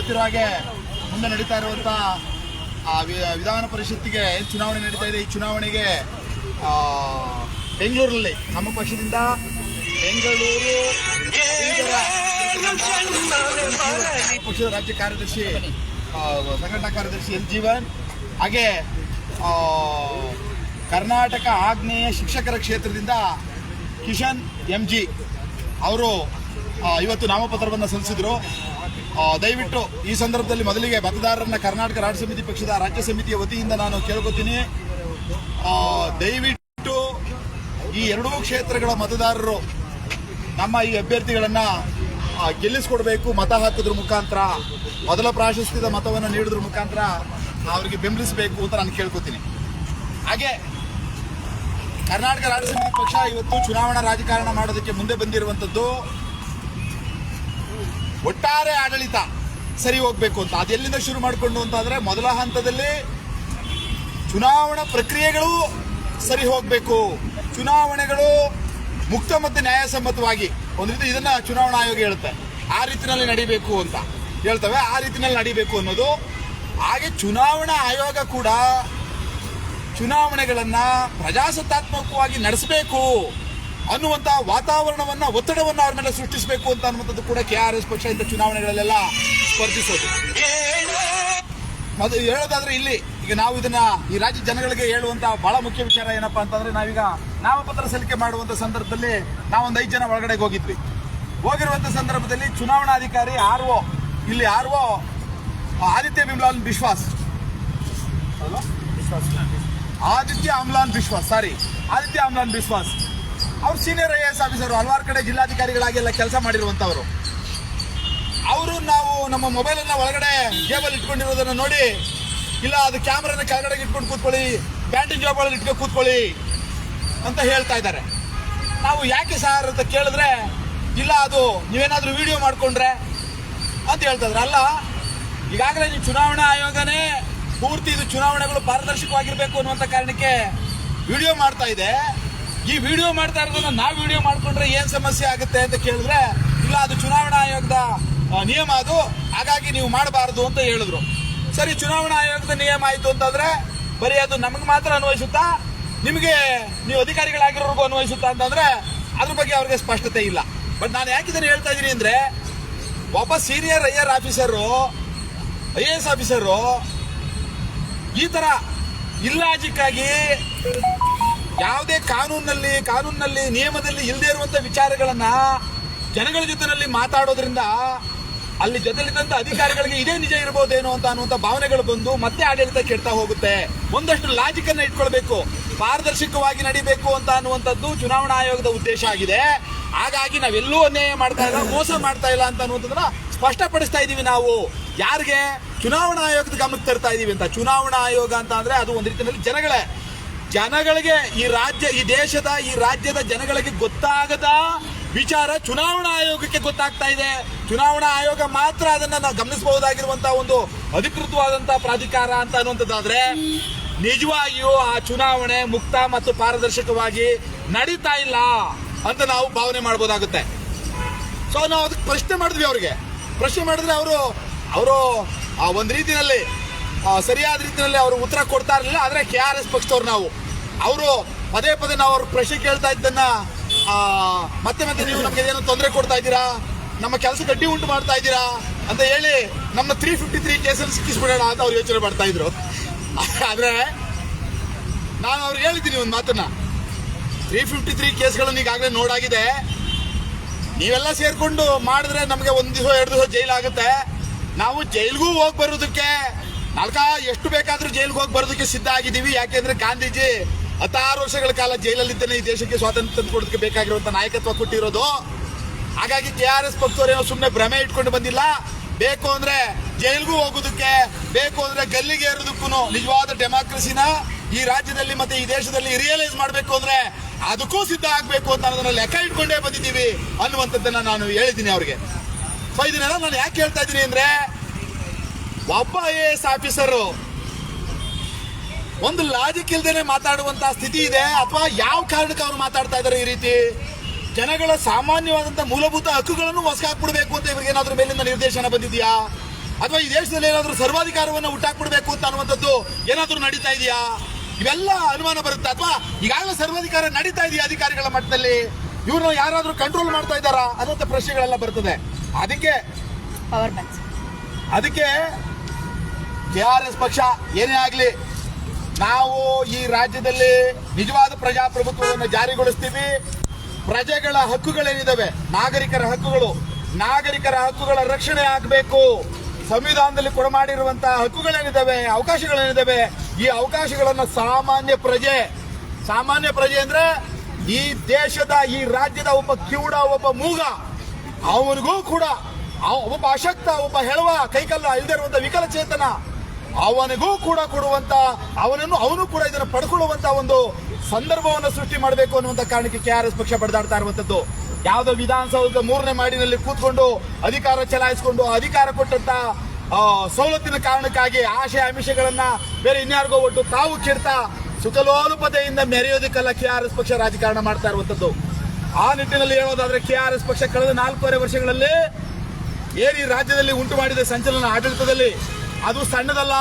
ಗೊತ್ತಿರೋ ಹಾಗೆ ಮುಂದೆ ನಡೀತಾ ಇರುವಂಥ ವಿಧಾನ ಪರಿಷತ್ತಿಗೆ ಏನ್ ಚುನಾವಣೆ ನಡೀತಾ ಇದೆ ಈ ಚುನಾವಣೆಗೆ ಆ, ಬೆಂಗಳೂರಲ್ಲಿ ನಮ್ಮ ಪಕ್ಷದಿಂದ ಬೆಂಗಳೂರು ಪಕ್ಷದ ರಾಜ್ಯ ಕಾರ್ಯದರ್ಶಿ ಸಂಘಟನಾ ಕಾರ್ಯದರ್ಶಿ ಎಲ್ ಜೀವನ್ ಹಾಗೆ ಕರ್ನಾಟಕ ಆಗ್ನೇಯ ಶಿಕ್ಷಕರ ಕ್ಷೇತ್ರದಿಂದ ಕಿಶನ್ ಎಂ ಜಿ. ಅವರು ಇವತ್ತು ನಾಮಪತ್ರವನ್ನು ಸಲ್ಲಿಸಿದರು. ದಯವಿಟ್ಟು ಈ ಸಂದರ್ಭದಲ್ಲಿ ಮೊದಲಿಗೆ ಮತದಾರರನ್ನ ಕರ್ನಾಟಕ ರಾಜ್ಯ ಸಮಿತಿ ಪಕ್ಷದ ರಾಜ್ಯ ಸಮಿತಿಯ ವತಿಯಿಂದ ನಾನು ಕೇಳ್ಕೊತೀನಿ. ದಯವಿಟ್ಟು ಈ ಎರಡೂ ಕ್ಷೇತ್ರಗಳ ಮತದಾರರು ನಮ್ಮ ಈ ಅಭ್ಯರ್ಥಿಗಳನ್ನ ಗೆಲ್ಲಿಸ್ಕೊಡ್ಬೇಕು. ಮತ ಹಾಕಿದ್ರ ಮುಖಾಂತರ, ಮೊದಲ ಪ್ರಾಶಸ್ತ್ಯದ ಮತವನ್ನು ನೀಡಿದ್ರ ಮುಖಾಂತರ ಅವರಿಗೆ ಬೆಂಬಲಿಸಬೇಕು ಅಂತ ನಾನು ಕೇಳ್ಕೊತೀನಿ. ಹಾಗೆ ಕರ್ನಾಟಕ ರಾಜ್ಯ ಸಮಿತಿ ಪಕ್ಷ ಇವತ್ತು ಚುನಾವಣಾ ರಾಜಕಾರಣ ಮಾಡೋದಕ್ಕೆ ಮುಂದೆ ಬಂದಿರುವಂಥದ್ದು ಒಟ್ಟಾರೆ ಆಡಳಿತ ಸರಿ ಹೋಗ್ಬೇಕು ಅಂತ. ಅದೆಲ್ಲಿಂದ ಶುರು ಮಾಡಿಕೊಂಡು ಅಂತಂದ್ರೆ ಮೊದಲ ಹಂತದಲ್ಲಿ ಚುನಾವಣಾ ಪ್ರಕ್ರಿಯೆಗಳು ಸರಿ ಹೋಗಬೇಕು. ಚುನಾವಣೆಗಳು ಮುಕ್ತ ಮತ್ತು ನ್ಯಾಯಸಮ್ಮತವಾಗಿ ಒಂದು ರೀತಿ ಇದನ್ನ ಚುನಾವಣಾ ಆಯೋಗ ಹೇಳುತ್ತೆ. ಆ ರೀತಿನಲ್ಲಿ ನಡಿಬೇಕು ಅಂತ ಹೇಳ್ತವೆ. ಆ ರೀತಿನಲ್ಲಿ ನಡಿಬೇಕು ಅನ್ನೋದು. ಹಾಗೆ ಚುನಾವಣಾ ಆಯೋಗ ಕೂಡ ಚುನಾವಣೆಗಳನ್ನ ಪ್ರಜಾಸತ್ತಾತ್ಮಕವಾಗಿ ನಡೆಸಬೇಕು. ಅನ್ನುವಂತ ವಾತಾವರಣವನ್ನ ಒತ್ತಡವನ್ನ ಅವ್ರ ಮೇಲೆ ಸೃಷ್ಟಿಸಬೇಕು ಅಂತ ಅನ್ನುವಂಥದ್ದು ಕೂಡ ಕೆ ಆರ್ ಎಸ್ ಪಕ್ಷ ಇಂಥ ಚುನಾವಣೆಗಳಲ್ಲೆಲ್ಲ ಸ್ಪರ್ಧಿಸೋದು. ಅದು ಹೇಳೋದಾದ್ರೆ ಇಲ್ಲಿ ಈಗ ನಾವು ಇದನ್ನ ಈ ರಾಜ್ಯ ಜನಗಳಿಗೆ ಹೇಳುವಂತ ಬಹಳ ಮುಖ್ಯ ವಿಚಾರ ಏನಪ್ಪಾ ಅಂತಂದ್ರೆ ನಾವೀಗ ನಾಮಪತ್ರ ಸಲ್ಲಿಕೆ ಮಾಡುವಂತ ಸಂದರ್ಭದಲ್ಲಿ ನಾವೊಂದು ಐದು ಜನ ಒಳಗಡೆ ಹೋಗಿದ್ವಿ. ಹೋಗಿರುವಂತ ಸಂದರ್ಭದಲ್ಲಿ ಚುನಾವಣಾಧಿಕಾರಿ ಆರ್ ಒ ಇಲ್ಲಿ ಆರ್ ಒ ಆದಿತ್ಯ ಬಿಮ್ಲಾಲ್ ಬಿಶ್ವಾಸ್. ಅಲ್ವಾ? ಆದಿತ್ಯ ಅಮ್ಲಾನ್ ವಿಶ್ವಾಸ್ ಸಾರಿ ಆದಿತ್ಯ ಅಮ್ಲಾನ್ ಬಿಶ್ವಾಸ್. ಅವ್ರು ಸೀನಿಯರ್ ಐ ಎಸ್ ಆಫೀಸರ್ ಹಲವಾರು ಕಡೆ ಜಿಲ್ಲಾಧಿಕಾರಿಗಳಾಗಿ ಎಲ್ಲ ಕೆಲಸ ಮಾಡಿರುವಂತವರು. ಅವರು ನಾವು ನಮ್ಮ ಮೊಬೈಲ್ ಅನ್ನ ಒಳಗಡೆ ಜೇಬಲ್ಲಿ ಇಟ್ಕೊಂಡಿರೋದನ್ನ ನೋಡಿ, ಇಲ್ಲ, ಅದು ಕ್ಯಾಮ್ರಾನ ಕೆಳಗಡೆ ಇಟ್ಕೊಂಡು ಕೂತ್ಕೊಳ್ಳಿ ಬ್ಯಾಟಿಂಗ್ ಜಾಬ್ ಇಟ್ಕೊಂಡು ಕೂತ್ಕೊಳ್ಳಿ ಅಂತ ಹೇಳ್ತಾ ಇದ್ದಾರೆ. ನಾವು ಯಾಕೆ ಸರ್ ಅಂತ ಕೇಳಿದ್ರೆ, ಇಲ್ಲ, ಅದು ನೀವೇನಾದ್ರೂ ವಿಡಿಯೋ ಮಾಡ್ಕೊಂಡ್ರೆ ಅಂತ ಹೇಳ್ತಾ ಇದ್ರು ಅಲ್ಲ, ಈಗಾಗಲೇ ನೀವು ಚುನಾವಣಾ ಆಯೋಗನೇ ಪೂರ್ತಿ ಇದು ಚುನಾವಣೆಗಳು ಪಾರದರ್ಶಕವಾಗಿರಬೇಕು ಅನ್ನುವಂಥ ಕಾರಣಕ್ಕೆ ವಿಡಿಯೋ ಮಾಡ್ತಾ ಇದೆ. ಈ ವಿಡಿಯೋ ಮಾಡ್ತಾ ಇರೋದನ್ನ ನಾವು ವಿಡಿಯೋ ಮಾಡ್ಕೊಂಡ್ರೆ ಏನ್ ಸಮಸ್ಯೆ ಆಗುತ್ತೆ ಅಂತ ಕೇಳಿದ್ರೆ, ಇಲ್ಲ, ಅದು ಚುನಾವಣಾ ಆಯೋಗದ ನಿಯಮ ಅದು. ಹಾಗಾಗಿ ನೀವು ಮಾಡಬಾರದು ಅಂತ ಹೇಳಿದ್ರು. ಸರಿ, ಚುನಾವಣಾ ಆಯೋಗದ ನಿಯಮ ಆಯ್ತು ಅಂತಂದ್ರೆ, ಬರೀ ಅದು ನಮಗೆ ಮಾತ್ರ ಅನ್ವಯಿಸುತ್ತಾ, ನಿಮಗೆ ನೀವು ಅಧಿಕಾರಿಗಳಾಗಿರೋರ್ಗೂ ಅನ್ವಯಿಸುತ್ತಾ ಅಂತಂದ್ರೆ, ಅದ್ರ ಬಗ್ಗೆ ಅವ್ರಿಗೆ ಸ್ಪಷ್ಟತೆ ಇಲ್ಲ. ಬಟ್ ನಾನು ಯಾಕೆ ಇದನ್ನ ಹೇಳ್ತಾ ಇದ್ದೀನಿ ಅಂದ್ರೆ, ಒಬ್ಬ senior I R officer, I A S officer, ಈ ತರ ಇಲ್ಲಾಜಿಕ್ ಆಗಿ ಯಾವುದೇ ಕಾನೂನಿನಲ್ಲಿ ಕಾನೂನಿನಲ್ಲಿ ನಿಯಮದಲ್ಲಿ ಇಲ್ಲದೆ ಇರುವಂತ ವಿಚಾರಗಳನ್ನ ಜನಗಳ ಜೊತೆನಲ್ಲಿ ಮಾತಾಡೋದ್ರಿಂದ ಅಲ್ಲಿ ಜೊತೆಲಿದ್ದಂತ ಅಧಿಕಾರಿಗಳಿಗೆ ಇದೇ ನಿಜ ಇರಬಹುದೇನೋ ಅಂತ ಅನ್ನುವಂತ ಭಾವನೆಗಳು ಬಂದು ಮತ್ತೆ ಆಡಳಿತ ಕೆಡ್ತಾ ಹೋಗುತ್ತೆ. ಒಂದಷ್ಟು ಲಾಜಿಕ್ ಅನ್ನ ಇಟ್ಕೊಳ್ಬೇಕು. ಪಾರದರ್ಶಕವಾಗಿ ನಡಿಬೇಕು ಅಂತ ಅನ್ನುವಂಥದ್ದು ಚುನಾವಣಾ ಆಯೋಗದ ಉದ್ದೇಶ ಆಗಿದೆ. ಹಾಗಾಗಿ ನಾವೆಲ್ಲೂ ಅನ್ಯಾಯ ಮಾಡ್ತಾ ಇಲ್ಲ, ಮೋಸ ಮಾಡ್ತಾ ಇಲ್ಲ ಅಂತ ಅನ್ನುವಂಥದ್ದನ್ನ ಸ್ಪಷ್ಟಪಡಿಸ್ತಾ ಇದೀವಿ ನಾವು. ಯಾರಿಗೆ? ಚುನಾವಣಾ ಆಯೋಗದ ಗಮನಕ್ಕೆ ತರ್ತಾ ಇದೀವಿ ಅಂತ. ಚುನಾವಣಾ ಆಯೋಗ ಅಂತ ಅಂದ್ರೆ ಅದು ಒಂದು ರೀತಿಯಲ್ಲಿ ಜನಗಳೇ. ಜನಗಳಿಗೆ ಈ ರಾಜ್ಯ, ಈ ದೇಶದ, ಈ ರಾಜ್ಯದ ಜನಗಳಿಗೆ ಗೊತ್ತಾಗದ ವಿಚಾರ ಚುನಾವಣಾ ಆಯೋಗಕ್ಕೆ ಗೊತ್ತಾಗ್ತಾ ಇದೆ. ಚುನಾವಣಾ ಆಯೋಗ ಮಾತ್ರ ಅದನ್ನ ನಾವು ಗಮನಿಸಬಹುದಾಗಿರುವಂತಹ ಒಂದು ಅಧಿಕೃತವಾದಂತಹ ಪ್ರಾಧಿಕಾರ ಅಂತ ಅನ್ನುವಂಥದ್ದಾದ್ರೆ, ನಿಜವಾಗಿಯೂ ಆ ಚುನಾವಣೆ ಮುಕ್ತ ಮತ್ತು ಪಾರದರ್ಶಕವಾಗಿ ನಡೀತಾ ಇಲ್ಲ ಅಂತ ನಾವು ಭಾವನೆ ಮಾಡಬಹುದಾಗುತ್ತೆ. ಸೊ ನಾವು ಅದಕ್ಕೆ ಪ್ರಶ್ನೆ ಮಾಡಿದ್ವಿ ಅವರಿಗೆ. ಪ್ರಶ್ನೆ ಮಾಡಿದ್ರೆ ಅವರು ಅವರು ಆ ಒಂದು ರೀತಿಯಲ್ಲಿ ಸರಿಯಾದ ರೀತಿಯಲ್ಲಿ ಅವರು ಉತ್ತರ ಕೊಡ್ತಾ ಇರಲಿಲ್ಲ, ಆದರೆ ಕೆ ಆರ್ ಎಸ್ ಪಕ್ಷದವ್ರು ನಾವು. ಅವರು ಪದೇ ಪದೇ ನಾವು ಅವ್ರ ಪ್ರಶ್ನೆ ಕೇಳ್ತಾ ಇದ್ದನ್ನ ಮತ್ತೆ ಮತ್ತೆ ನೀವು ನಮಗೆ ಏನೋ ತೊಂದರೆ ಕೊಡ್ತಾ ಇದ್ದೀರಾ? ನಮ್ಮ ಕೆಲಸ ಗಡ್ಡಿ ಉಂಟು ಮಾಡ್ತಾ ಇದ್ದೀರಾ? ಅಂತ ಹೇಳಿ ನಮ್ಮ ತ್ರೀ ಫಿಫ್ಟಿ ತ್ರೀ ಕೇಸಲ್ಲಿ ಸಿಕ್ಕಿಸ್ಬಿಡೋಣ ಅಂತ ಅವ್ರು ಯೋಚನೆ ಮಾಡ್ತಾ ಇದ್ರು. ಆದರೆ ನಾನು ಅವ್ರಿಗೆ ಹೇಳಿದ್ದೀನಿ ಒಂದು ಮಾತನ್ನ. ತ್ರೀ ಫಿಫ್ಟಿ ತ್ರೀ ಕೇಸ್ಗಳನ್ನು ಈಗಾಗಲೇ ನೋಡಾಗಿದೆ. ನೀವೆಲ್ಲ ಸೇರ್ಕೊಂಡು ಮಾಡಿದ್ರೆ ನಮಗೆ ಒಂದು ದಿವಸ, ಎರಡು ದಿವಸ ಜೈಲ್ ಆಗುತ್ತೆ ನಾವು ಜೈಲ್ಗೂ ಹೋಗಿ ಬರೋದಕ್ಕೆ ನಾಲ್ಕ ಎಷ್ಟು ಬೇಕಾದ್ರೂ ಜೈಲಿಗೆ ಹೋಗಿ ಬರೋದಕ್ಕೆ ಸಿದ್ಧ ಆಗಿದ್ದೀವಿ. ಯಾಕೆಂದ್ರೆ ಗಾಂಧೀಜಿ ಹತ್ತಾರು ವರ್ಷಗಳ ಕಾಲ ಜೈಲಲ್ಲಿದ್ದೇನೆ ಈ ದೇಶಕ್ಕೆ ಸ್ವಾತಂತ್ರ್ಯ ತಂದುಕೊಡೋದಕ್ಕೆ ಬೇಕಾಗಿರುವಂತ ನಾಯಕತ್ವ ಕೊಟ್ಟಿರೋದು. ಹಾಗಾಗಿ ಕೆ ಆರ್ ಎಸ್ ಪಕ್ಷದವರೇನೋ ಸುಮ್ಮನೆ ಭ್ರಮೆ ಇಟ್ಕೊಂಡು ಬಂದಿಲ್ಲ. ಬೇಕು ಅಂದ್ರೆ ಜೈಲಿಗೂ ಹೋಗೋದಕ್ಕೆ, ಬೇಕು ಅಂದ್ರೆ ಗಲ್ಲಿಗೆ ಏರೋದಕ್ಕೂ ನಿಜವಾದ ಡೆಮಾಕ್ರಸಿನ ಈ ರಾಜ್ಯದಲ್ಲಿ ಮತ್ತೆ ಈ ದೇಶದಲ್ಲಿ ರಿಯಲೈಸ್ ಮಾಡಬೇಕು ಅಂದ್ರೆ ಅದಕ್ಕೂ ಸಿದ್ಧ ಆಗ್ಬೇಕು ಅಂತ ಅನ್ನೋದನ್ನ ಲೆಕ್ಕ ಇಟ್ಕೊಂಡೇ ಬಂದಿದ್ದೀವಿ ಅನ್ನುವಂಥದ್ದನ್ನ ನಾನು ಹೇಳಿದ್ದೀನಿ ಅವ್ರಿಗೆ. ಸೊ ಇದನ್ನೆಲ್ಲ ನಾನು ಯಾಕೆ ಹೇಳ್ತಾ ಇದ್ದೀನಿ ಅಂದ್ರೆ ಒಬ್ಬ ಐ ಎ ಎಸ್ ಆಫೀಸರು ಒಂದು ಲಾಜಿಕ್ ಇಲ್ದೇನೆ ಮಾತಾಡುವಂತ ಸ್ಥಿತಿ ಇದೆ. ಅಥವಾ ಯಾವ ಕಾರಣಕ್ಕೆ ಅವ್ರು ಮಾತಾಡ್ತಾ ಇದ್ದಾರೆ ಈ ರೀತಿ? ಜನಗಳ ಸಾಮಾನ್ಯವಾದಂತ ಮೂಲಭೂತ ಹಕ್ಕುಗಳನ್ನು ಹೊಸ ಹಾಕ್ಬಿಡ್ಬೇಕು ಅಂತ ಇವ್ರಿಗೆ ಏನಾದ್ರೂ ಮೇಲಿಂದ ನಿರ್ದೇಶನ ಬಂದಿದೆಯಾ? ಅಥವಾ ಈ ದೇಶದಲ್ಲಿ ಏನಾದರೂ ಸರ್ವಾಧಿಕಾರವನ್ನು ಹುಟ್ಟಾಕ್ಬಿಡ್ಬೇಕು ಅಂತ ಅನ್ನುವಂಥದ್ದು ಏನಾದರೂ ನಡೀತಾ ಇದೆಯಾ? ಇವೆಲ್ಲ ಅನುಮಾನ ಬರುತ್ತೆ? ಅಥವಾ ಈಗಾಗಲೇ ಸರ್ವಾಧಿಕಾರ ನಡೀತಾ ಇದೆಯಾ ಅಧಿಕಾರಿಗಳ ಮಟ್ಟದಲ್ಲಿ? ಇವ್ರನ್ನ ಯಾರಾದರೂ ಕಂಟ್ರೋಲ್ ಮಾಡ್ತಾ ಇದ್ದಾರಾ ಅನ್ನೋಂಥ ಪ್ರಶ್ನೆಗಳೆಲ್ಲ ಬರ್ತದೆ. ಅದಕ್ಕೆ ಅದಕ್ಕೆ ಕೆ ಆರ್ ಎಸ್ ಪಕ್ಷ ಏನೇ ಆಗಲಿ, ನಾವು ಈ ರಾಜ್ಯದಲ್ಲಿ ನಿಜವಾದ ಪ್ರಜಾಪ್ರಭುತ್ವವನ್ನು ಜಾರಿಗೊಳಿಸ್ತೀವಿ. ಪ್ರಜೆಗಳ ಹಕ್ಕುಗಳೇನಿದ್ದಾವೆ ನಾಗರಿಕರ ಹಕ್ಕುಗಳು. ನಾಗರಿಕರ ಹಕ್ಕುಗಳ ರಕ್ಷಣೆ ಆಗಬೇಕು. ಸಂವಿಧಾನದಲ್ಲಿ ಕೊಡಮಾಡಿರುವಂತಹ ಹಕ್ಕುಗಳೇನಿದ್ದಾವೆ ಅವಕಾಶಗಳೇನಿದ್ದಾವೆ ಈ ಅವಕಾಶಗಳನ್ನು ಸಾಮಾನ್ಯ ಪ್ರಜೆ ಸಾಮಾನ್ಯ ಪ್ರಜೆ ಅಂದ್ರೆ ಈ ದೇಶದ, ಈ ರಾಜ್ಯದ ಒಬ್ಬ ಕಿವುಡ, ಒಬ್ಬ ಮೂಗ. ಅವನಿಗೂ ಕೂಡ ಒಬ್ಬ ಅಶಕ್ತ, ಒಬ್ಬ ಹೇಳುವ ಕೈಕಲ್ಲ ಇಲ್ಲದೆ ಇರುವಂತ ವಿಕಲಚೇತನ. ಅವನಿಗೂ ಕೂಡ ಕೊಡುವಂತ, ಅವನನ್ನು ಅವನು ಕೂಡ ಇದನ್ನು ಪಡ್ಕೊಳ್ಳುವಂತ ಒಂದು ಸಂದರ್ಭವನ್ನು ಸೃಷ್ಟಿ ಮಾಡಬೇಕು ಅನ್ನುವಂತ ಕಾರಣಕ್ಕೆ ಕೆ ಆರ್ ಎಸ್ ಪಕ್ಷ ಬಡದಾಡ್ತಾ ಇರುವಂತದ್ದು. ಯಾವುದೋ ವಿಧಾನಸೌಧದ ಮೂರನೇ ಮಾಡಿನಲ್ಲಿ ಕೂತ್ಕೊಂಡು ಅಧಿಕಾರ ಚಲಾಯಿಸಿಕೊಂಡು ಅಧಿಕಾರ ಕೊಟ್ಟಂತ ಸವಲತ್ತಿನ ಕಾರಣಕ್ಕಾಗಿ ಆಶೆ ಆಮಿಷಗಳನ್ನ ಬೇರೆ ಇನ್ಯಾರಿಗೋ ಒಟ್ಟು ತಾವು ಕೆಡ್ತಾ ಸುಖಲೋಲುಪತೆಯಿಂದ ಮೆರೆಯೋದಕ್ಕೆಲ್ಲ ಕೆ ಆರ್ ಎಸ್ ಪಕ್ಷ ರಾಜಕಾರಣ ಮಾಡ್ತಾ ಇರುವಂತದ್ದು. ಆ ನಿಟ್ಟಿನಲ್ಲಿ ಹೇಳೋದಾದ್ರೆ ಕೆ ಆರ್ ಎಸ್ ಪಕ್ಷ ಕಳೆದ ನಾಲ್ಕೂವರೆ ವರ್ಷಗಳಲ್ಲಿ ಏರಿ ರಾಜ್ಯದಲ್ಲಿ ಉಂಟು ಮಾಡಿದ ಸಂಚಲನ ಆಡಳಿತದಲ್ಲಿ ಅದು ಸಣ್ಣದಲ್ಲ.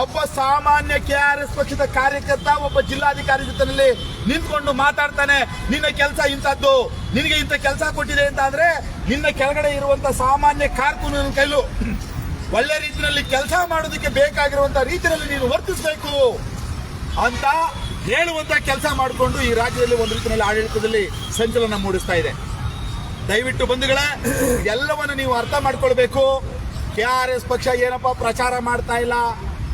ಒಬ್ಬ ಸಾಮಾನ್ಯ ಕೆ ಆರ್ ಎಸ್ ಪಕ್ಷದ ಕಾರ್ಯಕರ್ತ, ಒಬ್ಬ ಜಿಲ್ಲಾಧಿಕಾರಿ ಜೊತೆನಲ್ಲಿ ನಿಂತ್ಕೊಂಡು ಮಾತಾಡ್ತಾನೆ. ನಿನ್ನ ಕೆಲಸ ಇಂಥದ್ದು. ನಿನಗೆ ಇಂಥ ಕೆಲಸ ಕೊಟ್ಟಿದೆ ಅಂತ ಅಂದ್ರೆ ನಿನ್ನ ಕೆಳಗಡೆ ಇರುವಂತ ಸಾಮಾನ್ಯ ಕಾರ್ಕುನ ಕೈಲು. ಒಳ್ಳೆ ರೀತಿಯಲ್ಲಿ ಕೆಲಸ ಮಾಡೋದಕ್ಕೆ ಬೇಕಾಗಿರುವಂತ ರೀತಿಯಲ್ಲಿ ನೀನು ವರ್ತಿಸಬೇಕು ಅಂತ ಹೇಳುವಂತ ಕೆಲಸ ಮಾಡಿಕೊಂಡು ಈ ರಾಜ್ಯದಲ್ಲಿ ಒಂದು ರೀತಿಯಲ್ಲಿ ಆಡಳಿತದಲ್ಲಿ ಸಂಚಲನ ಮೂಡಿಸ್ತಾ ಇದೆ. ದಯವಿಟ್ಟು ಬಂಧುಗಳೇ, ಎಲ್ಲವನ್ನು ನೀವು ಅರ್ಥ ಮಾಡ್ಕೊಳ್ಬೇಕು. ಕೆ ಆರ್ ಎಸ್ ಪಕ್ಷ ಏನಪ್ಪ ಪ್ರಚಾರ ಮಾಡ್ತಾ ಇಲ್ಲ?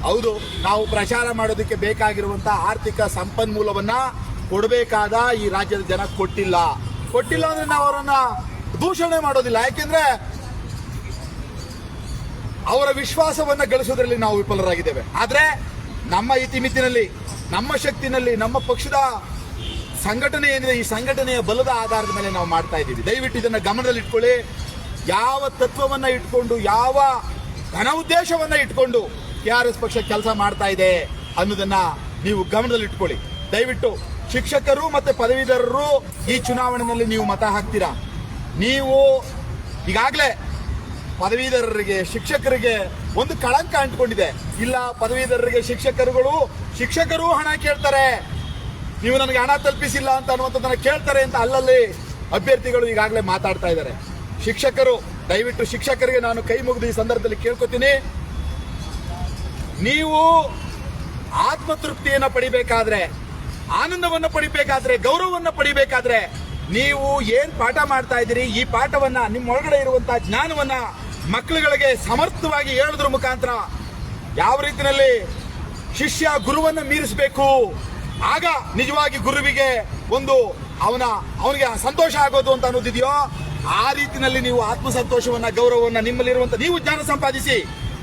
ಹೌದು, ನಾವು ಪ್ರಚಾರ ಮಾಡೋದಕ್ಕೆ ಬೇಕಾಗಿರುವಂತ ಆರ್ಥಿಕ ಸಂಪನ್ಮೂಲವನ್ನ ಕೊಡಬೇಕಾದ ಈ ರಾಜ್ಯದ ಜನ ಕೊಟ್ಟಿಲ್ಲ. ಕೊಟ್ಟಿಲ್ಲ ಅಂದ್ರೆ ನಾವು ಅವರನ್ನ ದೂಷಣೆ ಮಾಡೋದಿಲ್ಲ. ಯಾಕೆಂದ್ರೆ ಅವರ ವಿಶ್ವಾಸವನ್ನ ಗಳಿಸೋದ್ರಲ್ಲಿ ನಾವು ವಿಫಲರಾಗಿದ್ದೇವೆ. ಆದ್ರೆ ನಮ್ಮ ಇತಿಮಿತಿನಲ್ಲಿ ನಮ್ಮ ಶಕ್ತಿನಲ್ಲಿ, ನಮ್ಮ ಪಕ್ಷದ ಸಂಘಟನೆ ಏನಿದೆ, ಈ ಸಂಘಟನೆಯ ಬಲದ ಆಧಾರದ ಮೇಲೆ ನಾವು ಮಾಡ್ತಾ ಇದ್ದೀವಿ. ದಯವಿಟ್ಟು ಇದನ್ನ ಗಮನದಲ್ಲಿ ಇಟ್ಕೊಳ್ಳಿ ಯಾವ ತತ್ವವನ್ನು ಇಟ್ಕೊಂಡು, ಯಾವ ಘನ ಉದ್ದೇಶವನ್ನು ಇಟ್ಕೊಂಡು ಕೆ ಆರ್ ಎಸ್ ಪಕ್ಷ ಕೆಲಸ ಮಾಡ್ತಾ ಇದೆ ಅನ್ನೋದನ್ನ ನೀವು ಗಮನದಲ್ಲಿ ಇಟ್ಕೊಳ್ಳಿ. ದಯವಿಟ್ಟು ಶಿಕ್ಷಕರು ಮತ್ತೆ ಪದವೀಧರರು ಈ ಚುನಾವಣೆಯಲ್ಲಿ ನೀವು ಮತ ಹಾಕ್ತೀರಾ? ನೀವು ಈಗಾಗಲೇ ಪದವೀಧರರಿಗೆ, ಶಿಕ್ಷಕರಿಗೆ ಒಂದು ಕಳಂಕ ಅಂಟ್ಕೊಂಡಿದೆ. ಇಲ್ಲ, ಪದವೀಧರರಿಗೆ ಶಿಕ್ಷಕರುಗಳು, ಶಿಕ್ಷಕರು ಹಣ ಕೇಳ್ತಾರೆ. ನೀವು ನನಗೆ ಹಣ ತಲುಪಿಸಿಲ್ಲ ಅಂತ ಅನ್ನುವಂಥದ್ದನ್ನು ಕೇಳ್ತಾರೆ ಅಂತ ಅಲ್ಲಲ್ಲಿ ಅಭ್ಯರ್ಥಿಗಳು ಈಗಾಗಲೇ ಮಾತಾಡ್ತಾ ಇದ್ದಾರೆ. ಶಿಕ್ಷಕರು, ದಯವಿಟ್ಟು ಶಿಕ್ಷಕರಿಗೆ ನಾನು ಕೈ ಮುಗಿದು ಈ ಸಂದರ್ಭದಲ್ಲಿ ಕೇಳ್ಕೊತೀನಿ. ನೀವು ಆತ್ಮತೃಪ್ತಿಯನ್ನು ಪಡಿಬೇಕಾದ್ರೆ, ಆನಂದವನ್ನು ಪಡಿಬೇಕಾದ್ರೆ, ಗೌರವವನ್ನು ಪಡಿಬೇಕಾದ್ರೆ ನೀವು ಏನ್ ಪಾಠ ಮಾಡ್ತಾ ಇದ್ದೀರಿ? ಈ ಪಾಠವನ್ನ ನಿಮ್ಮ ಒಳಗಡೆ ಇರುವಂತಹ ಜ್ಞಾನವನ್ನ ಮಕ್ಕಳುಗಳಿಗೆ ಸಮರ್ಥವಾಗಿ ಹೇಳೋದ್ರ ಮುಖಾಂತರ ಯಾವ ರೀತಿಯಲ್ಲಿ ಶಿಷ್ಯ ಗುರುವನ್ನ ಮೀರಿಸಬೇಕು? ಆಗ ನಿಜವಾಗಿ ಗುರುವಿಗೆ ಒಂದು ಅವನ, ಅವನಿಗೆ ಸಂತೋಷ ಆಗೋದು ಅಂತ ಅನ್ನೋದಿದೆಯೋ ಆ ರೀತಿಯಲ್ಲಿ ನೀವು ಆತ್ಮಸಂತೋಷವನ್ನ, ಗೌರವವನ್ನ, ನಿಮ್ಮಲ್ಲಿರುವಂತ ನೀವು ಜ್ಞಾನ ಸಂಪಾದಿಸಿ.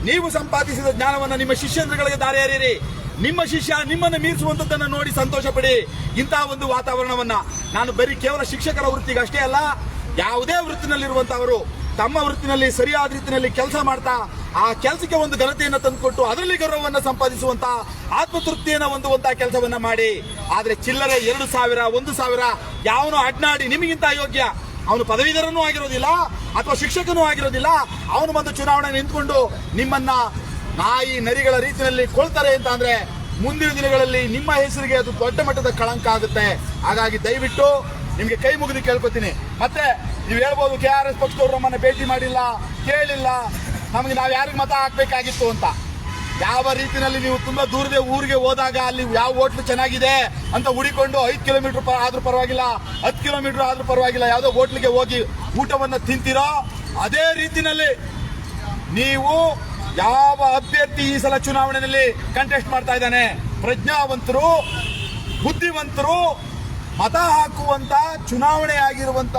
ನೀವು ಸಂಪಾದಿಸಿದ ಜ್ಞಾನವನ್ನ ನಿಮ್ಮ ಶಿಷ್ಯಂದ್ರಗಳಿಗೆ ದಾರಿ ಹರಿಯಿರಿ ನಿಮ್ಮ ಶಿಷ್ಯ ನಿಮ್ಮನ್ನು ಮೀರಿಸುವಂತದ್ದನ್ನು ನೋಡಿ ಸಂತೋಷ ಪಡಿ ಇಂತಹ ಒಂದು ವಾತಾವರಣವನ್ನ ನಾನು ಬರೀ ಕೇವಲ ಶಿಕ್ಷಕರ ವೃತ್ತಿಗೆ ಅಷ್ಟೇ ಅಲ್ಲ, ಯಾವುದೇ ವೃತ್ತಿನಲ್ಲಿರುವಂತಹವರು ತಮ್ಮ ವೃತ್ತಿನಲ್ಲಿ ಸರಿಯಾದ ರೀತಿಯಲ್ಲಿ ಕೆಲಸ ಮಾಡ್ತಾ, ಆ ಕೆಲಸಕ್ಕೆ ಒಂದು ಘನತೆಯನ್ನು ತಂದುಕೊಟ್ಟು ಅದರಲ್ಲಿ ಗೌರವವನ್ನು ಸಂಪಾದಿಸುವಂತ ಆತ್ಮತೃಪ್ತಿಯನ್ನು ಹೊಂದುವಂತ ಕೆಲಸವನ್ನ ಮಾಡಿ. ಆದ್ರೆ ಚಿಲ್ಲರೆ ಎರಡು ಸಾವಿರ, ಒಂದು ಸಾವಿರ, ಯಾವನು ಅಡ್ನಾಡಿ ನಿಮಗಿಂತ ಅಯೋಗ್ಯ ಅವನು ಪದವೀಧರನೂ ಆಗಿರೋದಿಲ್ಲ ಅಥವಾ ಶಿಕ್ಷಕನೂ ಆಗಿರೋದಿಲ್ಲ. ಅವನು ಬಂದು ಚುನಾವಣೆ ನಿಂತ್ಕೊಂಡು ನಿಮ್ಮನ್ನ ನಾಯಿ ನರಿಗಳ ರೀತಿಯಲ್ಲಿ ಕೊಳ್ತಾರೆ ಅಂತ ಅಂದ್ರೆ ಮುಂದಿನ ದಿನಗಳಲ್ಲಿ ನಿಮ್ಮ ಹೆಸರಿಗೆ ಅದು ದೊಡ್ಡ ಮಟ್ಟದ ಕಳಂಕ ಆಗುತ್ತೆ. ಹಾಗಾಗಿ ದಯವಿಟ್ಟು ನಿಮ್ಗೆ ಕೈ ಮುಗಿದು ಕೇಳ್ಕೊತೀನಿ. ಮತ್ತೆ ನೀವು ಹೇಳ್ಬೋದು ಕೆ ಆರ್ ಎಸ್ ಪಕ್ಷದವರು ನಮ್ಮನ್ನ ಭೇಟಿ ಮಾಡಿಲ್ಲ, ಕೇಳಿಲ್ಲ. ನಮಗೆ ನಾವು ಯಾರಿಗೆ ಮತ ಹಾಕ್ಬೇಕಾಗಿತ್ತು ಅಂತ. ಯಾವ ರೀತಿನಲ್ಲಿ ನೀವು ತುಂಬಾ ದೂರದ ಊರಿಗೆ ಹೋದಾಗ ಅಲ್ಲಿ ಯಾವ ಹೋಟ್ಲು ಚೆನ್ನಾಗಿದೆ ಅಂತ ಹುಡಿಕೊಂಡು ಐದು ಕಿಲೋಮೀಟರ್ ಆದ್ರೂ ಪರವಾಗಿಲ್ಲ, ಹತ್ತು ಕಿಲೋಮೀಟರ್ ಆದ್ರೂ ಪರವಾಗಿಲ್ಲ, ಯಾವುದೋ ಹೋಟ್ಲಿಗೆ ಹೋಗಿ ಊಟವನ್ನ ತಿಂತೀರೋ ಅದೇ ರೀತಿನಲ್ಲಿ ನೀವು ಯಾವ ಅಭ್ಯರ್ಥಿ ಈ ಸಲ ಚುನಾವಣೆಯಲ್ಲಿ ಕಂಟೆಸ್ಟ್ ಮಾಡ್ತಾ ಇದ್ದಾನೆ? ಪ್ರಜ್ಞಾವಂತರು, ಬುದ್ಧಿವಂತರು, ಮತ ಹಾಕುವಂತ, ಚುನಾವಣೆ ಆಗಿರುವಂತ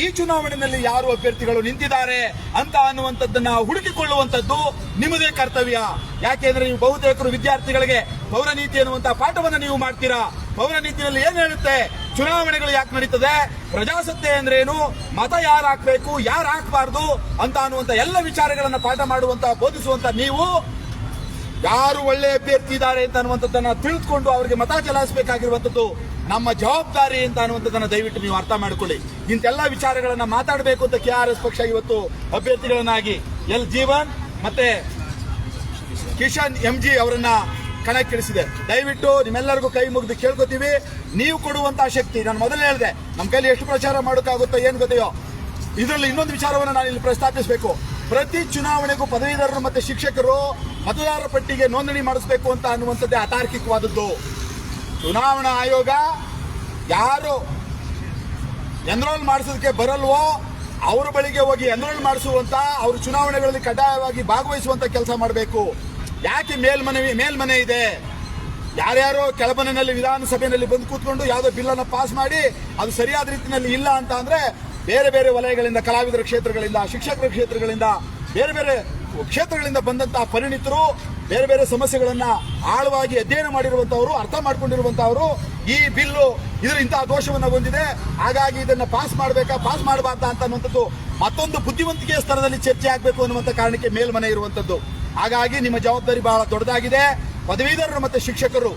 ಈ ಚುನಾವಣೆಯಲ್ಲಿ ಯಾರು ಅಭ್ಯರ್ಥಿಗಳು ನಿಂತಿದ್ದಾರೆ ಅಂತ ಅನ್ನುವಂಥದ್ದನ್ನ ಹುಡುಕಿಕೊಳ್ಳುವಂಥದ್ದು ನಿಮ್ಮದೇ ಕರ್ತವ್ಯ. ಯಾಕೆಂದ್ರೆ ನೀವು ಬಹುತೇಕರು ವಿದ್ಯಾರ್ಥಿಗಳಿಗೆ ಪೌರ ನೀತಿ ಅನ್ನುವಂತ ಪಾಠವನ್ನು ನೀವು ಮಾಡ್ತೀರಾ? ಪೌರ ನೀತಿಯಲ್ಲಿ ಏನ್ ಹೇಳುತ್ತೆ? ಚುನಾವಣೆಗಳು ಯಾಕೆ ನಡೀತದೆ? ಪ್ರಜಾಸತ್ತೆ ಅಂದ್ರೇನು? ಮತ ಯಾರು ಹಾಕ್ಬೇಕು ಯಾರು ಹಾಕಬಾರ್ದು ಅಂತ ಅನ್ನುವಂತ ಎಲ್ಲ ವಿಚಾರಗಳನ್ನ ಪಾಠ ಮಾಡುವಂತ ಬೋಧಿಸುವಂತ ನೀವು ಯಾರು ಒಳ್ಳೆ ಅಭ್ಯರ್ಥಿ ಇದ್ದಾರೆ ಅಂತ ಅನ್ನುವಂಥದ್ದನ್ನ ತಿಳಿದುಕೊಂಡು ಅವರಿಗೆ ಮತ ಚಲಾಯಿಸಬೇಕಾಗಿರುವಂಥದ್ದು ನಮ್ಮ ಜವಾಬ್ದಾರಿ ಅಂತ ಅನ್ನುವಂಥದ್ದನ್ನ ದಯವಿಟ್ಟು ನೀವು ಅರ್ಥ ಮಾಡಿಕೊಳ್ಳಿ. ಇಂತೆಲ್ಲ ವಿಚಾರಗಳನ್ನ ಮಾತಾಡಬೇಕು ಅಂತ ಕೆ ಆರ್ ಎಸ್ ಪಕ್ಷ ಇವತ್ತು ಅಭ್ಯರ್ಥಿಗಳನ್ನಾಗಿ ಎಲ್ ಜೀವನ್ ಮತ್ತೆ ಕಿಶನ್ ಎಂ ಜಿ ಅವರನ್ನ ಕಣಕ್ಕಿಳಿಸಿದೆ. ದಯವಿಟ್ಟು ನಿಮ್ಮೆಲ್ಲರಿಗೂ ಕೈ ಮುಗಿದು ಕೇಳ್ಕೊತೀವಿ. ನೀವು ಕೊಡುವಂತಹ ಶಕ್ತಿ, ನಾನು ಮೊದಲೇ ಹೇಳಿದೆ ನಮ್ಮ ಕೈಲಿ ಎಷ್ಟು ಪ್ರಚಾರ ಮಾಡೋಕ್ಕಾಗುತ್ತೋ ಏನು ಗೊತ್ತೆಯೋ, ಇದರಲ್ಲಿ ಇನ್ನೊಂದು ವಿಚಾರವನ್ನು ನಾನು ಇಲ್ಲಿ ಪ್ರಸ್ತಾಪಿಸಬೇಕು. ಪ್ರತಿ ಚುನಾವಣೆಗೂ ಪದವೀಧರರು ಮತ್ತೆ ಶಿಕ್ಷಕರು ಮತದಾರರ ಪಟ್ಟಿಗೆ ನೋಂದಣಿ ಮಾಡಿಸಬೇಕು ಅಂತ ಅನ್ನುವಂಥದ್ದೇ ಅತಾರ್ಕಿಕವಾದದ್ದು. ಚುನಾವಣಾ ಆಯೋಗ ಯಾರು ಎನ್ರೋಲ್ ಮಾಡಿಸೋದಕ್ಕೆ ಬರಲ್ವೋ ಅವರ ಬಳಿಗೆ ಹೋಗಿ ಎನ್ರೋಲ್ ಮಾಡಿಸುವಂತ, ಅವರು ಚುನಾವಣೆಗಳಲ್ಲಿ ಕಡ್ಡಾಯವಾಗಿ ಭಾಗವಹಿಸುವಂತ ಕೆಲಸ ಮಾಡಬೇಕು. ಯಾಕೆ ಮೇಲ್ಮನವಿ, ಮೇಲ್ಮನೆ ಇದೆ? ಯಾರ್ಯಾರೋ ಕೆಳಮನೆಯಲ್ಲಿ ವಿಧಾನಸಭೆಯಲ್ಲಿ ಬಂದು ಕೂತ್ಕೊಂಡು ಯಾವುದೋ ಬಿಲ್ಲನ್ನು ಪಾಸ್ ಮಾಡಿ ಅದು ಸರಿಯಾದ ರೀತಿಯಲ್ಲಿ ಇಲ್ಲ ಅಂತ ಅಂದ್ರೆ ಬೇರೆ ಬೇರೆ ವಲಯಗಳಿಂದ, ಕಲಾವಿದರ ಕ್ಷೇತ್ರಗಳಿಂದ, ಶಿಕ್ಷಕರ ಕ್ಷೇತ್ರಗಳಿಂದ, ಬೇರೆ ಬೇರೆ ಕ್ಷೇತ್ರಗಳಿಂದ ಬಂದಂತಹ ಪರಿಣಿತರು ಬೇರೆ ಬೇರೆ ಸಮಸ್ಯೆಗಳನ್ನ ಆಳವಾಗಿ ಅಧ್ಯಯನ ಮಾಡಿರುವಂತವರು, ಅರ್ಥ ಮಾಡ್ಕೊಂಡಿರುವಂತವರು ಈ ಬಿಲ್ಲು ಇದರ ಇಂತಹ ದೋಷವನ್ನ ಹೊಂದಿದೆ. ಹಾಗಾಗಿ ಇದನ್ನ ಪಾಸ್ ಮಾಡಬೇಕಾ, ಪಾಸ್ ಮಾಡಬಾರ್ದಾ ಅಂತ ಮತ್ತೊಂದು ಬುದ್ಧಿವಂತಿಕೆಯ ಸ್ತರದಲ್ಲಿ ಚರ್ಚೆ ಆಗಬೇಕು ಅನ್ನುವಂಥ ಕಾರಣಕ್ಕೆ ಮೇಲ್ಮನೆ ಇರುವಂತದ್ದು ಹಾಗಾಗಿ ನಿಮ್ಮ ಜವಾಬ್ದಾರಿ ಬಹಳ ದೊಡ್ಡದಾಗಿದೆ. ಪದವೀಧರರು ಮತ್ತೆ ಶಿಕ್ಷಕರು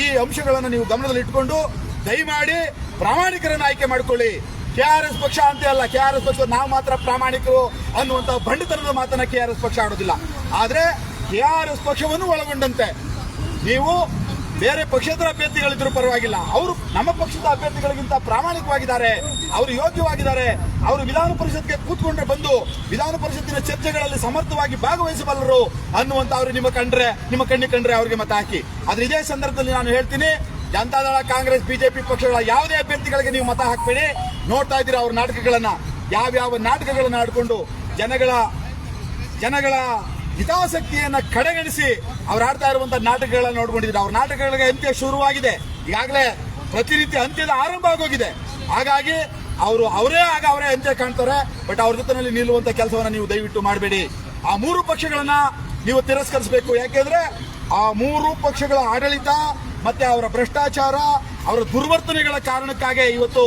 ಈ ಅಂಶಗಳನ್ನು ನೀವು ಗಮನದಲ್ಲಿ ಇಟ್ಕೊಂಡು ದಯಮಾಡಿ ಪ್ರಾಮಾಣಿಕರನ್ನು ಆಯ್ಕೆ ಮಾಡಿಕೊಳ್ಳಿ. ಕೆ ಆರ್ ಎಸ್ ಪಕ್ಷ ಅಂತ ಅಲ್ಲ, ಕೆ ಆರ್ ಎಸ್ ಪಕ್ಷ ನಾವು ಮಾತ್ರ ಪ್ರಾಮಾಣಿಕರು ಅನ್ನುವಂತ ಬಂಡಿತನದ ಮಾತನ್ನ ಕೆ ಆರ್ ಎಸ್ ಪಕ್ಷ ಆಡೋದಿಲ್ಲ. ಆದ್ರೆ ಕೆ ಆರ್ ಎಸ್ ಪಕ್ಷವನ್ನು ಒಳಗೊಂಡಂತೆ. ನೀವು ಬೇರೆ ಪಕ್ಷೇತರ ಅಭ್ಯರ್ಥಿಗಳಿದ್ರು ಪರವಾಗಿಲ್ಲ. ಅವರು ನಮ್ಮ ಪಕ್ಷದ ಅಭ್ಯರ್ಥಿಗಳಿಗಿಂತ ಪ್ರಾಮಾಣಿಕವಾಗಿದ್ದಾರೆ. ಅವರು ಯೋಗ್ಯವಾಗಿದ್ದಾರೆ. ಅವರು ವಿಧಾನ ಪರಿಷತ್ಗೆ ಕೂತ್ಕೊಂಡ್ರೆ ಬಂದು ವಿಧಾನ ಪರಿಷತ್ತಿನ ಚರ್ಚೆಗಳಲ್ಲಿ ಸಮರ್ಥವಾಗಿ ಭಾಗವಹಿಸಬಲ್ಲರು ಅನ್ನುವಂತ ಅವರು ನಿಮ್ಮ ಕಂಡ್ರೆ, ನಿಮ್ಮ ಕಣ್ಣಿ ಕಂಡ್ರೆ ಅವರಿಗೆ ಮತ ಹಾಕಿ. ಆದ್ರೆ ಇದೇ ಸಂದರ್ಭದಲ್ಲಿ ನಾನು ಹೇಳ್ತೀನಿ ಜನತಾದಳ ಕಾಂಗ್ರೆಸ್, ಬಿಜೆಪಿ ಪಕ್ಷಗಳ ಯಾವುದೇ ಅಭ್ಯರ್ಥಿಗಳಿಗೆ ನೀವು ಮತ ಹಾಕ್ಬೇಡಿ. ನೋಡ್ತಾ ಇದ್ದೀರಾ ಅವ್ರ ನಾಟಕಗಳನ್ನ? ಯಾವ್ಯಾವ ನಾಟಕಗಳನ್ನ ಆಡ್ಕೊಂಡು ಜನಗಳ ಜನಗಳ ಹಿತಾಸಕ್ತಿಯನ್ನ ಕಡೆಗಣಿಸಿ ಅವ್ರು ಆಡ್ತಾ ಇರುವಂತಹ ನಾಟಕಗಳನ್ನ ನೋಡ್ಕೊಂಡಿದ್ದಾರೆ. ಅವ್ರ ನಾಟಕಗಳಿಗೆ ಅಂತ್ಯ ಶುರುವಾಗಿದೆ. ಈಗಾಗಲೇ ಪ್ರತಿನಿತ್ಯ ಅಂತ್ಯದ ಆರಂಭ ಆಗೋಗಿದೆ. ಹಾಗಾಗಿ ಅವರು ಅವರೇ ಆಗ ಅವರೇ ಅಂತ್ಯ ಕಾಣ್ತಾರೆ. ಬಟ್ ಅವ್ರ ಜೊತೆನಲ್ಲಿ ನಿಲ್ಲುವಂತ ಕೆಲಸವನ್ನು ನೀವು ದಯವಿಟ್ಟು ಮಾಡಬೇಡಿ. ಆ ಮೂರು ಪಕ್ಷಗಳನ್ನ ನೀವು ತಿರಸ್ಕರಿಸಬೇಕು. ಯಾಕೆಂದ್ರೆ ಆ ಮೂರು ಪಕ್ಷಗಳ ಆಡಳಿತ ಮತ್ತೆ ಅವರ ಭ್ರಷ್ಟಾಚಾರ, ಅವರ ದುರ್ವರ್ತನೆಗಳ ಕಾರಣಕ್ಕಾಗಿ ಇವತ್ತು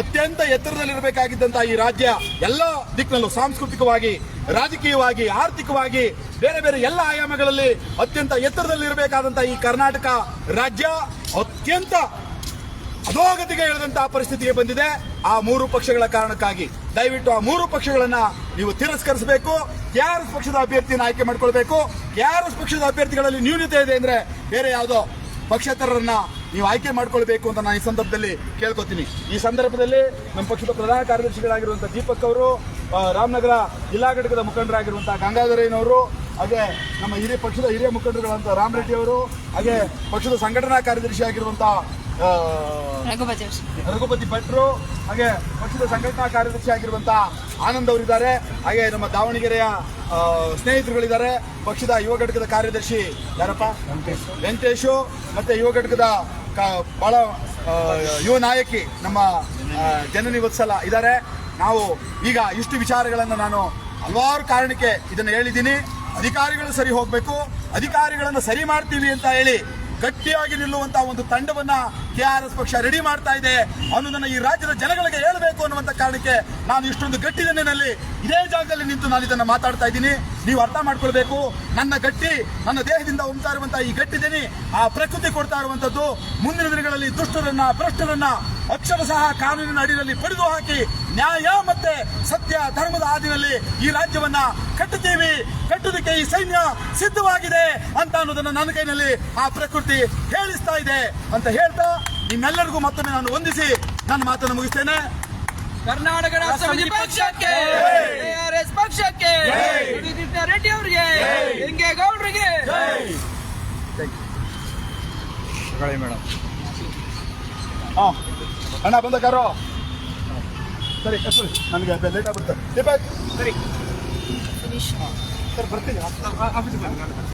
ಅತ್ಯಂತ ಎತ್ತರದಲ್ಲಿರಬೇಕಾಗಿದ್ದಂತಹ ಈ ರಾಜ್ಯ ಎಲ್ಲ ದಿಕ್ಕಿನಲ್ಲೂ ಸಾಂಸ್ಕೃತಿಕವಾಗಿ, ರಾಜಕೀಯವಾಗಿ, ಆರ್ಥಿಕವಾಗಿ ಬೇರೆ ಬೇರೆ ಎಲ್ಲ ಆಯಾಮಗಳಲ್ಲಿ ಅತ್ಯಂತ ಎತ್ತರದಲ್ಲಿರಬೇಕಾದಂತಹ ಈ ಕರ್ನಾಟಕ ರಾಜ್ಯ ಅತ್ಯಂತ ಅಧೋಗತಿಗೆ ಇಳಿದಂತಹ ಪರಿಸ್ಥಿತಿಗೆ ಬಂದಿದೆ. ಆ ಮೂರು ಪಕ್ಷಗಳ ಕಾರಣಕ್ಕಾಗಿ ದಯವಿಟ್ಟು ಆ ಮೂರು ಪಕ್ಷಗಳನ್ನ ನೀವು ತಿರಸ್ಕರಿಸಬೇಕು. ಯಾರ ಪಕ್ಷದ ಅಭ್ಯರ್ಥಿಯನ್ನು ಆಯ್ಕೆ ಮಾಡ್ಕೊಳ್ಬೇಕು. ಯಾರ ಪಕ್ಷದ ಅಭ್ಯರ್ಥಿಗಳಲ್ಲಿ ನ್ಯೂನತೆ ಇದೆ ಅಂದ್ರೆ ಬೇರೆ ಯಾವುದೋ ಪಕ್ಷೇತರರನ್ನ ನೀವು ಆಯ್ಕೆ ಮಾಡ್ಕೊಳ್ಬೇಕು ಅಂತ ನಾನು ಈ ಸಂದರ್ಭದಲ್ಲಿ ಕೇಳ್ಕೊತೀನಿ. ಈ ಸಂದರ್ಭದಲ್ಲಿ ನಮ್ಮ ಪಕ್ಷದ ಪ್ರಧಾನ ಕಾರ್ಯದರ್ಶಿಗಳಾಗಿರುವಂತಹ ದೀಪಕ್ ಅವರು ರಾಮನಗರ ಜಿಲ್ಲಾ ಘಟಕದ ಮುಖಂಡರಾಗಿರುವಂತಹ ಗಂಗಾಧರಯ್ಯನವರು ಹಾಗೆ ನಮ್ಮ ಹಿರಿಯ ಪಕ್ಷದ ಹಿರಿಯ ಮುಖಂಡರುಗಳಂತ ರಾಮರೆಡ್ಡಿ ಅವರು ಹಾಗೆ ಪಕ್ಷದ ಸಂಘಟನಾ ಕಾರ್ಯದರ್ಶಿ ಆಗಿರುವಂತಹ ರಘುಪತಿ ರಘುಪತಿ ಭಟ್ರು ಹಾಗೆ ಪಕ್ಷದ ಸಂಘಟನಾ ಕಾರ್ಯದರ್ಶಿ ಆಗಿರುವಂತಹ ಆನಂದ್ ಅವರಿದ್ದಾರೆ. ಹಾಗೆ ನಮ್ಮ ದಾವಣಗೆರೆಯ ಸ್ನೇಹಿತರುಗಳಿದ್ದಾರೆ. ಪಕ್ಷದ ಯುವ ಘಟಕದ ಕಾರ್ಯದರ್ಶಿ ಯಾರಪ್ಪ? ವೆಂಕಟೇಶು. ಮತ್ತೆ ಯುವ ಘಟಕದ ಬಹಳ ಯುವ ನಾಯಕಿ ನಮ್ಮ ಜನನಿ ವತ್ಸಲ ಇದ್ದಾರೆ. ನಾವು ಈಗ ಇಷ್ಟು ವಿಚಾರಗಳನ್ನು ನಾನು ಹಲವಾರು ಕಾರಣಕ್ಕೆ ಇದನ್ನು ಹೇಳಿದ್ದೀನಿ. ಅಧಿಕಾರಿಗಳು ಸರಿ ಹೋಗಬೇಕು. ಅಧಿಕಾರಿಗಳನ್ನು ಸರಿ ಮಾಡ್ತೀವಿ ಅಂತ ಹೇಳಿ ಗಟ್ಟಿಯಾಗಿ ನಿಲ್ಲುವಂತಹ ಒಂದು ತಂಡವನ್ನ ಕೆ ಆರ್ ಎಸ್ ಪಕ್ಷ ರೆಡಿ ಮಾಡ್ತಾ ಇದೆ ಅನ್ನೋದನ್ನ ಈ ರಾಜ್ಯದ ಜನಗಳಿಗೆ ಹೇಳಬೇಕು ಅನ್ನುವಂತ ಕಾರಣಕ್ಕೆ ನಾನು ಇಷ್ಟೊಂದು ಗಟ್ಟಿ ದನಿನಲ್ಲಿ ಇದೇ ಜಾಗದಲ್ಲಿ ನಿಂತು ನಾನು ಇದನ್ನು ಮಾತಾಡ್ತಾ ಇದ್ದೀನಿ. ನೀವು ಅರ್ಥ ಮಾಡ್ಕೊಳ್ಬೇಕು. ನನ್ನ ಗಟ್ಟಿ, ನನ್ನ ದೇಹದಿಂದ ಉಂಟಾ ಇರುವಂತಹ ಈ ಗಟ್ಟಿ ದನಿ, ಆ ಪ್ರಕೃತಿ ಕೊಡ್ತಾ ಇರುವಂತದ್ದು ಮುಂದಿನ ದಿನಗಳಲ್ಲಿ ದುಷ್ಟರನ್ನ, ಭ್ರಷ್ಟರನ್ನ ಅಕ್ಷರ ಸಹ ಕಾನೂನಿನ ಅಡಿಯಲ್ಲಿ ಪಡೆದು ಹಾಕಿ ನ್ಯಾಯ ಮತ್ತೆ ಸತ್ಯ ಧರ್ಮದ ಹಾದಿನಲ್ಲಿ ಈ ರಾಜ್ಯವನ್ನ ಕಟ್ಟುತ್ತೀವಿ. ಕಟ್ಟುವುದಕ್ಕೆ ಈ ಸೈನ್ಯ ಸಿದ್ಧವಾಗಿದೆ ಅಂತ ಅನ್ನೋದನ್ನ ನನ್ನ ಕೈನಲ್ಲಿ ಆ ಪ್ರಕೃತಿ ಹೇಳಿಸ್ತಾ ಇದೆ ಅಂತ ಹೇಳ್ತಾ ನಿಮ್ಮೆಲ್ಲರಿಗೂ ಮತ್ತೊಮ್ಮೆ ನಾನು ವಂದಿಸಿ ನನ್ನ ಮಾತನ್ನು ಮುಗಿಸ್ತೇನೆ. ಕರ್ನಾಟಕ ರಾಷ್ಟ್ರ ಸಮಿತಿ ಪಕ್ಷಕ್ಕೆ ಎಸ್ ಪಕ್ಷಕ್ಕೆ ಉದಿತ ರೆಡ್ಡಿ ಅವರಿಗೆ ಗೌಡ್ರಿಗೆ ಹಾ ಅಣ್ಣ ಬಂದ ಕಾರು ಸರಿ ಕಳ್ಸು. ನನಗೆ ಲೇಟ್ ಆಗ್ಬಿಡ್ತಾರೆ ದೀಪಕ್ ಸರಿ ಸರ್ ಬರ್ತೀನಿ